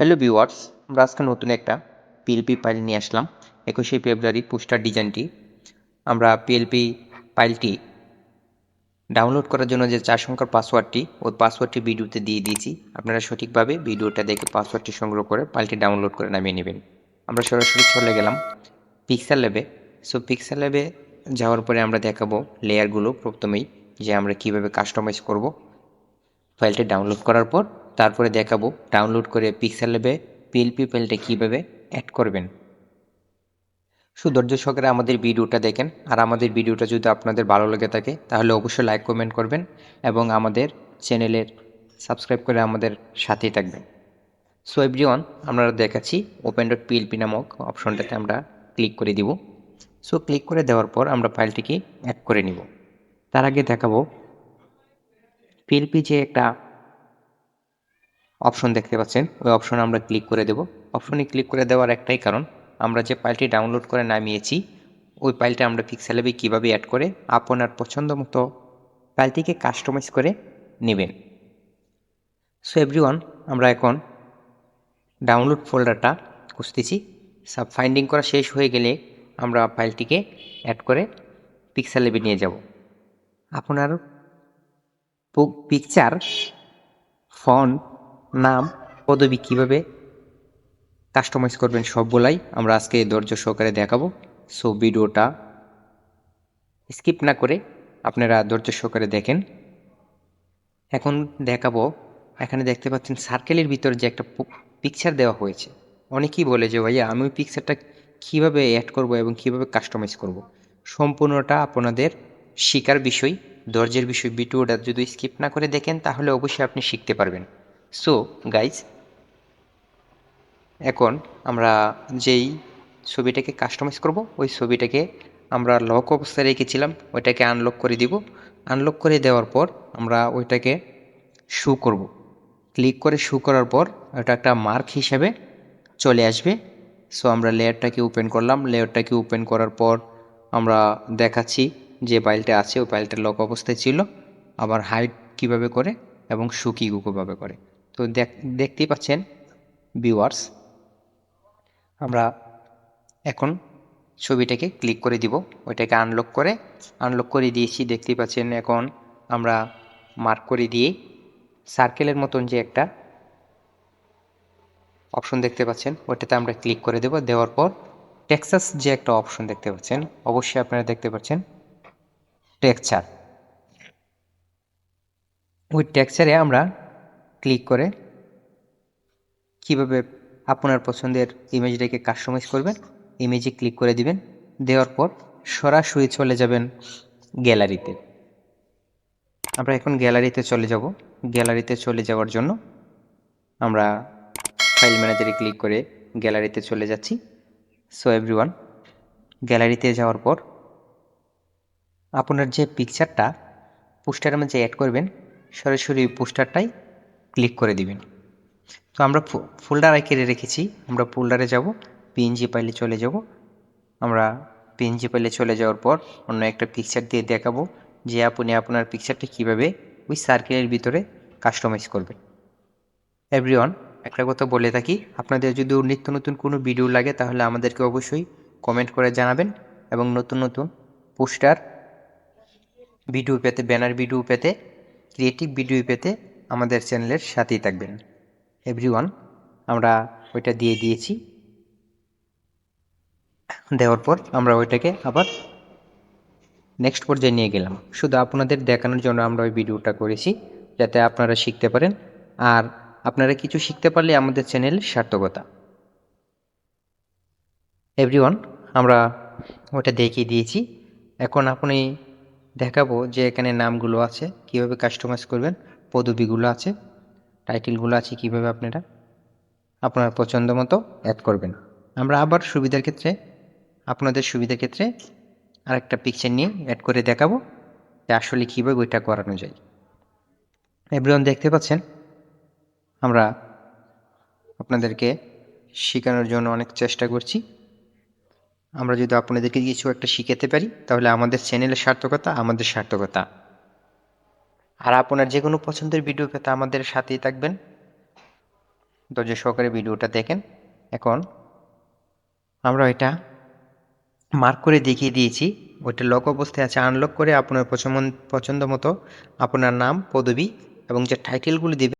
Hello viewers আমরা আজকে নতুন একটা পিএলপি ফাইল নিয়ে আসলাম। একুশে ফেব্রুয়ারি পোস্টার ডিজাইনটি আমরা পিএলপি ফাইলটি ডাউনলোড করার জন্য যে চার সংখ্যার পাসওয়ার্ডটি ওই পাসওয়ার্ডটি ভিডিওতে দিয়ে দিয়েছি। আপনারা সঠিকভাবে ভিডিওটা দেখে পাসওয়ার্ডটি সংগ্রহ করে ফাইলটি ডাউনলোড করে নামিয়ে নেবেন। আমরা সরাসরি চলে গেলাম পিক্সেল ল্যাবে সো পিক্সেল ল্যাবে যাওয়ার পরে আমরা দেখাবো লেয়ারগুলো প্রথমেই, যে আমরা কীভাবে কাস্টমাইজ করব। ফাইলটি ডাউনলোড করার পর তারপরে দেখাবো ডাউনলোড করে পিক্সেল ল্যাবে পিএলপি ফাইলটা কীভাবে অ্যাড করবেন। সুধৈর্য সহকারে আমাদের ভিডিওটা দেখেন। আর আমাদের ভিডিওটা যদি আপনাদের ভালো লেগে থাকে, তাহলে অবশ্যই লাইক কমেন্ট করবেন এবং আমাদের চ্যানেলের সাবস্ক্রাইব করে আমাদের সাথেই থাকবেন। সো এভরিওয়ান আমরা দেখাচ্ছি ওপেন ডট পিএলপি নামক অপশনটাতে আমরা ক্লিক করে দিব। সো ক্লিক করে দেওয়ার পর আমরা ফাইলটিকে অ্যাড করে নিব। তার আগে দেখাবো পিএলপি যে একটা অপশন দেখতে পাচ্ছেন। ওই অপশনে আমরা ক্লিক করে দেব। অপশনে ক্লিক করে দেওয়ার একটাই কারণ, আমরা যে ফাইলটি ডাউনলোড করে নামিয়েছি, ওই ফাইলটা আমরা পিক্সেলেবে কীভাবে অ্যাড করে আপনার পছন্দ মতো ফাইলটিকে কাস্টমাইজ করে নেবেন। সো এভরিওয়ান আমরা এখন ডাউনলোড ফোল্ডারটা খুঁজতেছি। সাব ফাইন্ডিং করা শেষ হয়ে গেলে আমরা ফাইলটিকে অ্যাড করে পিক্সেলেবে নিয়ে যাব। আপনার পিকচার ফন্ট নাম, পদবি কীভাবে কাস্টমাইজ করবেন সবগুলাই আমরা আজকে ধৈর্য সহকারে দেখাবো। সো ভিডিওটা স্কিপ না করে আপনারা ধৈর্য সহকারে দেখেন। এখন দেখাবো, এখানে দেখতে পাচ্ছেন সার্কেলের ভিতরে যে একটা পিকচার দেওয়া হয়েছে। অনেকেই বলে যে, ভাইয়া, আমি ওই পিকচারটা কীভাবে অ্যাড করব এবং কীভাবে কাস্টমাইজ করব? সম্পূর্ণটা আপনাদের শিকার বিষয়, ধৈর্যের বিষয়। ভিডিওটা যদি স্কিপ না করে দেখেন, তাহলে অবশ্যই আপনি শিখতে পারবেন। সো গাইজ এখন আমরা যেই ছবিটাকে কাস্টমাইজ করব, ওই ছবিটাকে আমরা লক অবস্থায় রেখেছিলাম, ওইটাকে আনলক করে দিব। আনলক করে দেওয়ার পর আমরা ওইটাকে শু করব। ক্লিক করে শু করার পর ওটা একটা মার্ক হিসাবে চলে আসবে। সো আমরা লেয়ারটাকে ওপেন করলাম। লেয়ারটাকে ওপেন করার পর আমরা দেখাচ্ছি যে ফাইলটা আছে, ওই ফাইলটা লক অবস্থায় ছিল। আবার হাইড কীভাবে করে এবং শু কীভাবে করে। তো দেখতেই পাচ্ছেন ভিউয়ার্স আমরা এখন ছবিটাকে ক্লিক করে দিব। ওইটাকে আনলক করে আনলক করে দিয়েছি, দেখতেই পাচ্ছেন এখন আমরা মার্ক করে দিয়ে সার্কেলের মতন যে একটা অপশন দেখতে পাচ্ছেন, ওইটাতে আমরা ক্লিক করে দেব। দেওয়ার পর টেক্সাস যে একটা অপশন দেখতে পাচ্ছেন, অবশ্যই আপনারা দেখতে পাচ্ছেন টেক্সচার ওই টেক্সচারে আমরা ক্লিক করে কীভাবে আপনার পছন্দের ইমেজটাকে কাস্টমাইজ করবেন ইমেজে ক্লিক করে দিবেন, দেওয়ার পর সরাসরি চলে যাবেন গ্যালারিতে আমরা এখন গ্যালারিতে চলে যাব। গ্যালারিতে চলে যাওয়ার জন্য আমরা ফাইল ম্যানেজারে ক্লিক করে গ্যালারিতে চলে যাচ্ছি। সো এভরিওয়ান গ্যালারিতে যাওয়ার পর আপনার যে পিকচারটা পোস্টারের মধ্যে অ্যাড করবেন, সরাসরি পোস্টারটাই ক্লিক করে দিবেন। তো আমরা ফোল্ডার আইকেরে রেখেছি। আমরা ফোল্ডারে যাব পিএনজি ফাইলে চলে যাব। আমরা পিএনজি ফাইলে চলে যাওয়ার পর অন্য একটা পিকচার দিয়ে দেখাবো যে আপনি আপনার পিকচারটা কীভাবে ওই সার্কেলের ভিতরে কাস্টমাইজ করবেন। এভরিওয়ান একটা কথা বলে থাকি, আপনাদের যদি নিত্য নতুন কোনো ভিডিও লাগে তাহলে আমাদেরকে অবশ্যই কমেন্ট করে জানাবেন এবং নতুন নতুন পোস্টার ভিডিও পেতে ব্যানার ভিডিও পেতে ক্রিয়েটিভ ভিডিও পেতে আমাদের চ্যানেলের সাথেই থাকবেন। এভরিওয়ান আমরা ওইটা দিয়ে দিয়েছি। দেওয়ার পর আমরা ওইটাকে আবার নেক্সট পর্যায়ে নিয়ে গেলাম। শুধু আপনাদের দেখানোর জন্য আমরা ওই ভিডিওটা করেছি, যাতে আপনারা শিখতে পারেন। আর আপনারা কিছু শিখতে পারলে আমাদের চ্যানেল সার্থকতা। এভরিওয়ান আমরা ওটা দেখিয়ে দিয়েছি। এখন আপনি দেখাবো যে এখানে নামগুলো আছে, কীভাবে কাস্টমাইজ করবেন। পদবিগুলো আছে, টাইটেলগুলো আছে কীভাবে আপনারা আপনার পছন্দ মতো অ্যাড করবেন। আমরা আবার সুবিধার ক্ষেত্রে, আপনাদের সুবিধার ক্ষেত্রে আরেকটা পিকচার নিয়ে অ্যাড করে দেখাবো যে আসলে কীভাবে ওইটা করানো যায়। এভরিওয়ান দেখতে পাচ্ছেন? আমরা আপনাদেরকে শেখানোর জন্য অনেক চেষ্টা করছি। আমরা যদি আপনাদেরকে কিছু একটা শিখাতে পারি, তাহলে আমাদের চ্যানেলের সার্থকতা আমাদের সার্থকতা। আর আপনার যে কোনো পছন্দের ভিডিও পেতে আমাদের সাথেই থাকবেন। ধৈর্য সহকারে ভিডিওটা দেখেন। এখন আমরা এটা মার্ক করে দেখিয়ে দিয়েছি। ওইটা লক অবস্থায় আছে। আনলক করে আপনার পছন্দ পছন্দ মতো আপনার নাম, পদবি এবং যে টাইটেলগুলি দেবে